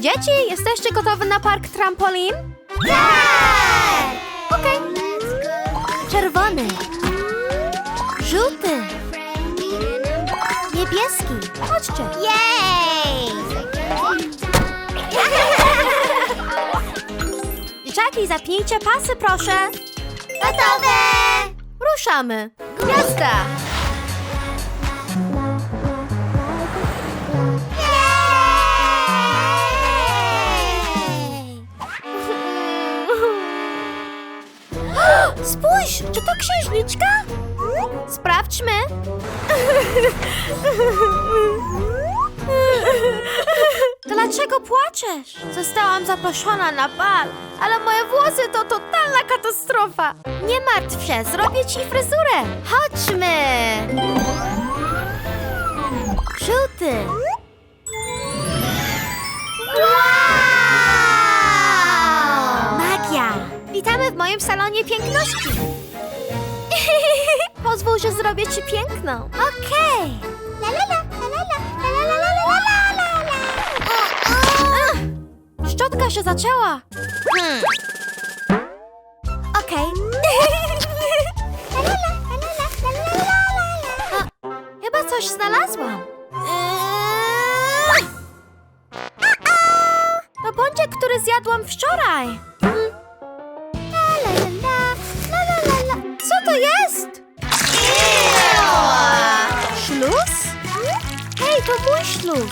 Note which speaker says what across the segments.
Speaker 1: Dzieci, jesteście gotowe na park trampolin?
Speaker 2: Tak!
Speaker 1: Okej. Czerwony. Żółty. Niebieski. Chodźcie.
Speaker 2: Jej!
Speaker 1: Dzieciaki, zapnijcie pasy, proszę.
Speaker 2: Gotowe!
Speaker 1: Ruszamy. Jazda. Spójrz, czy to księżniczka? Sprawdźmy. Dlaczego płaczesz? Zostałam zaproszona na bal, ale moje włosy to totalna katastrofa. Nie martw się, zrobię ci fryzurę. Chodźmy. Żółty. Moim salonie piękności. Pozwól, że zrobię ci piękną. Okej.
Speaker 2: La la la, la la la, la la la la la la la.
Speaker 1: Ach, Szczotka się zaczęła. Hmm. Okej.
Speaker 2: La la la, la la la, la la la la.
Speaker 1: A, Chyba coś znalazłam. To bączek, który zjadłam wczoraj. Hmm. Śluz.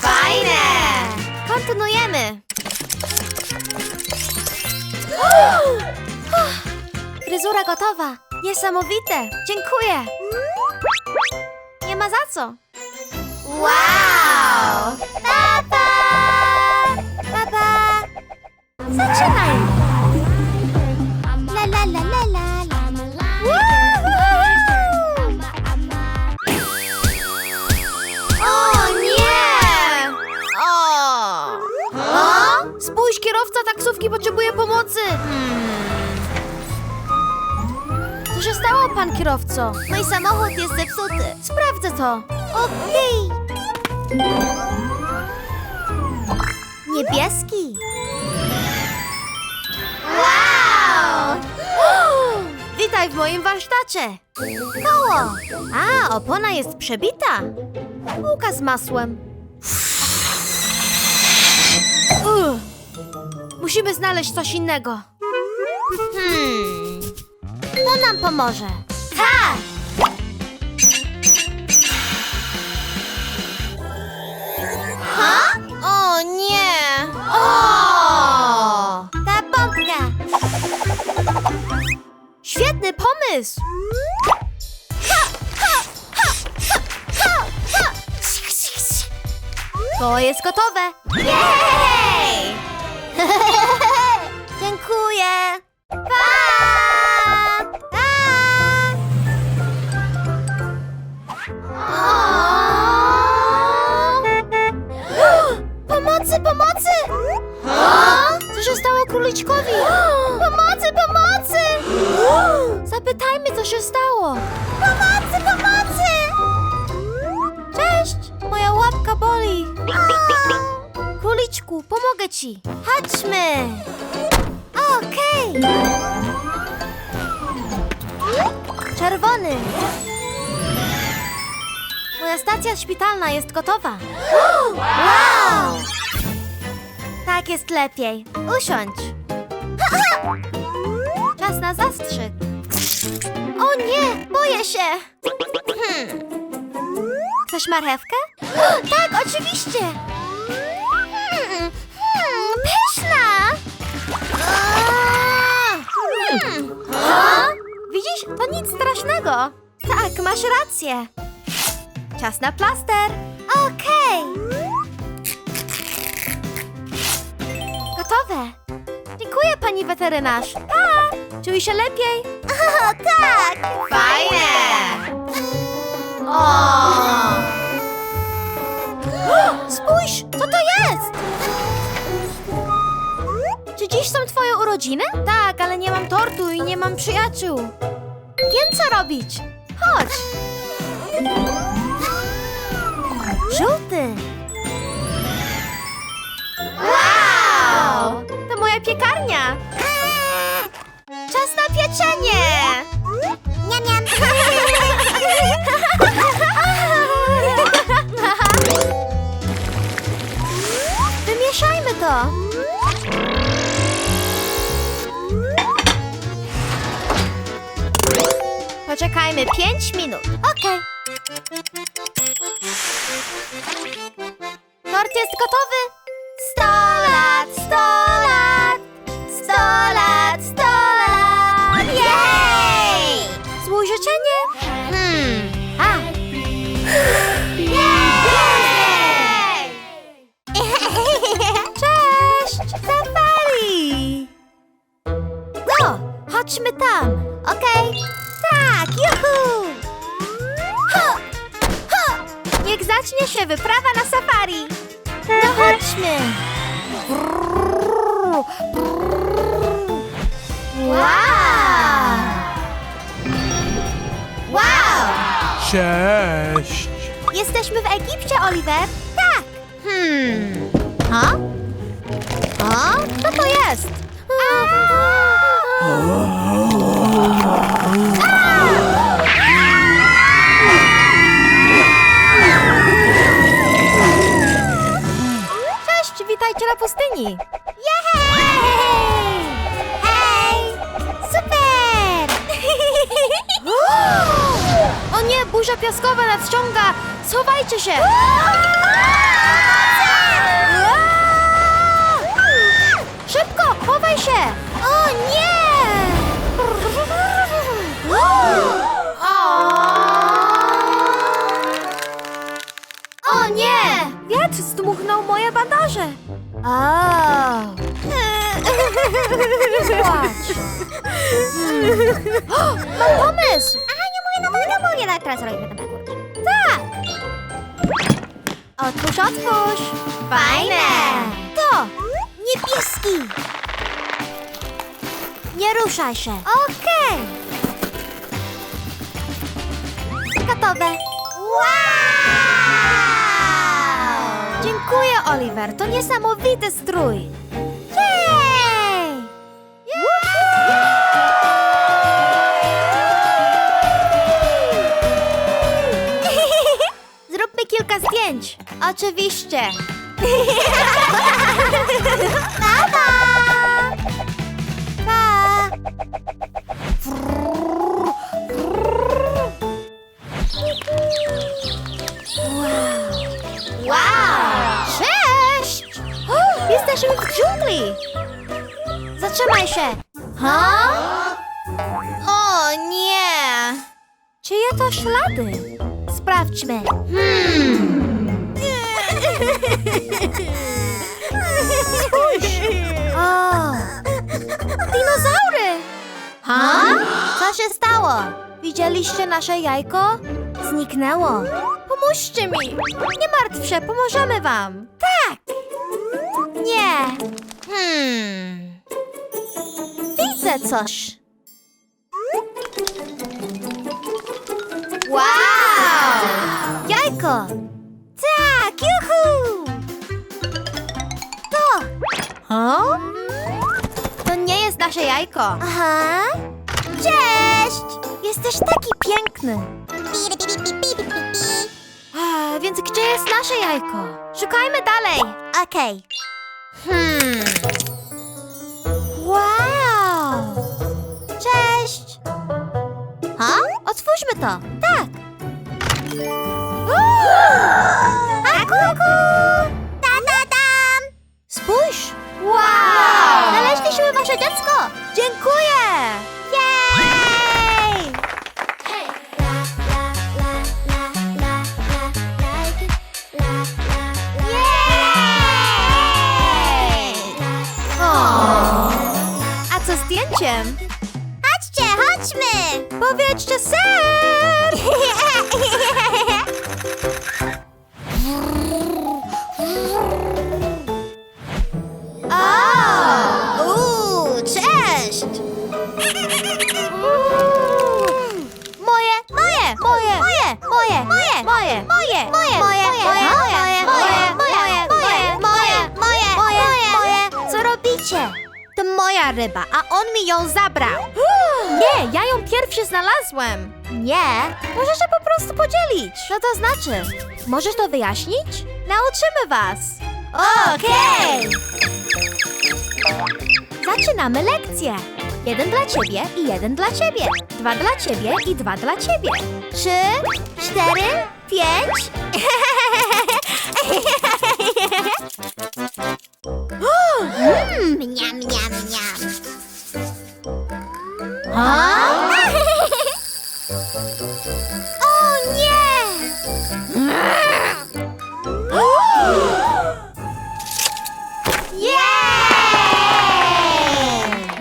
Speaker 2: Fajne!
Speaker 1: Kontynuujemy. Fryzura gotowa. Niesamowite. Dziękuję. Nie ma za co.
Speaker 2: Wow! Papa!
Speaker 1: Papa. Zaczynaj. Taksówki potrzebuje pomocy. Hmm. Co się stało, pan kierowco? Mój samochód jest zepsuty. Sprawdzę to. Okej. Niebieski.
Speaker 2: Wow!
Speaker 1: Witaj w moim warsztacie. Koło. A, opona jest przebita. Bułka z masłem. Musimy znaleźć coś innego. Hmm. To nam pomoże.
Speaker 2: Tak!
Speaker 1: Ha? O nie! O!
Speaker 2: Ta pompka!
Speaker 1: Świetny pomysł! To jest gotowe!
Speaker 2: Jej! Pa! Pa!
Speaker 1: Pomocy, pomocy! Co się stało króliczkowi? Pomocy, pomocy! Zapytajmy, co się stało.
Speaker 2: Pomocy, pomocy!
Speaker 1: Cześć! Moja łapka boli. Króliczku, pomogę ci. Chodźmy. Okej. Czerwony. Moja stacja szpitalna jest gotowa. Wow! Tak jest lepiej. Usiądź. Czas na zastrzyk. O nie, boję się. Hmm. Chcesz marchewkę? tak, oczywiście. Hmm, hmm, pyszna. To nic strasznego. Tak, masz rację. Czas na plaster. Okej. Gotowe. Dziękuję, pani weterynarz. Pa! Czuj się lepiej.
Speaker 2: O, tak!
Speaker 1: Fajne! O! Spójrz, co to jest? Czy dziś są twoje urodziny? Tak, ale nie mam tortu i nie mam przyjaciół. Wiem, co robić. Chodź. Żółty. Wow! To moja piekarnia. Czas na pieczenie.
Speaker 2: Niam, niam.
Speaker 1: Wymieszajmy to. Poczekajmy 5 minut. Okej. Tort jest gotowy. 100 lat, 100 lat, 100 lat, 100 lat. Jej! Złóż życzenie? Hmm. Wyprawa na safari. No chodźmy. Wow! Wow!
Speaker 3: Cześć!
Speaker 1: Jesteśmy w Egipcie, Oliver? Tak. Hmm. Ha? A? Co to jest? Cześć, Mam pomysł!
Speaker 2: Aha, nie mówię, no mówię, no mówię. No, teraz robimy to na górkę.
Speaker 1: Tak! Otwórz, otwórz! Fajne! To! Niebieski! Nie ruszaj się. Okej! Gotowe.
Speaker 2: Wow!
Speaker 1: Dziękuję, Oliver. To niesamowity strój. Oczywiście.
Speaker 2: Pa, pa!
Speaker 1: Pa! Wow! Cześć! O, jesteśmy w dżungli! Zatrzymaj się! Ha? O nie! Czyje to ślady? Sprawdźmy. Hmm. O! Dinozaury! Ha? Co się stało? Widzieliście nasze jajko? Zniknęło. Pomóżcie mi! Nie martw się, pomożemy wam. Tak! Nie. Hmm. Widzę coś. Wow! Jajko! Nasze jajko. Aha. Cześć! Jesteś taki piękny.
Speaker 2: Pi, pi, pi, pi, pi, pi, pi.
Speaker 1: A, więc gdzie jest nasze jajko? Szukajmy dalej. Okej. Hmm. Wow! Cześć! Ha? Otwórzmy to. Tak.
Speaker 2: A kuku!
Speaker 1: Powietrze ser! O! Moje,
Speaker 2: moje, moje,
Speaker 1: moje, moje, moje, moje, moje, moje, moje, moje, moje, moje, moje, moje, moje, moje, moje, moje, co robicie? To moja ryba, a on mi ją zabrał. Nie, ja ją pierwszy znalazłem. Nie, możesz się po prostu podzielić. Co to znaczy? Możesz to wyjaśnić? Nauczymy was. Okej. Zaczynamy lekcję. Jeden dla ciebie i jeden dla ciebie. Dwa dla ciebie i dwa dla ciebie. Trzy, cztery, pięć.
Speaker 2: Mm, Mniam, mniam, mniam.
Speaker 1: O nie!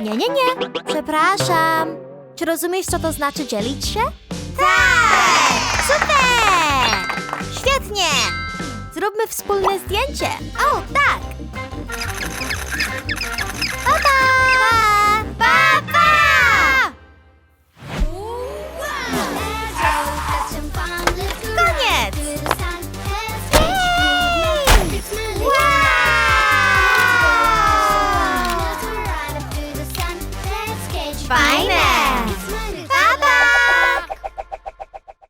Speaker 1: Nie, nie, nie. Przepraszam. Czy rozumiesz, co to znaczy dzielić się? Tak! Super! Świetnie! Zróbmy wspólne zdjęcie. O, tak!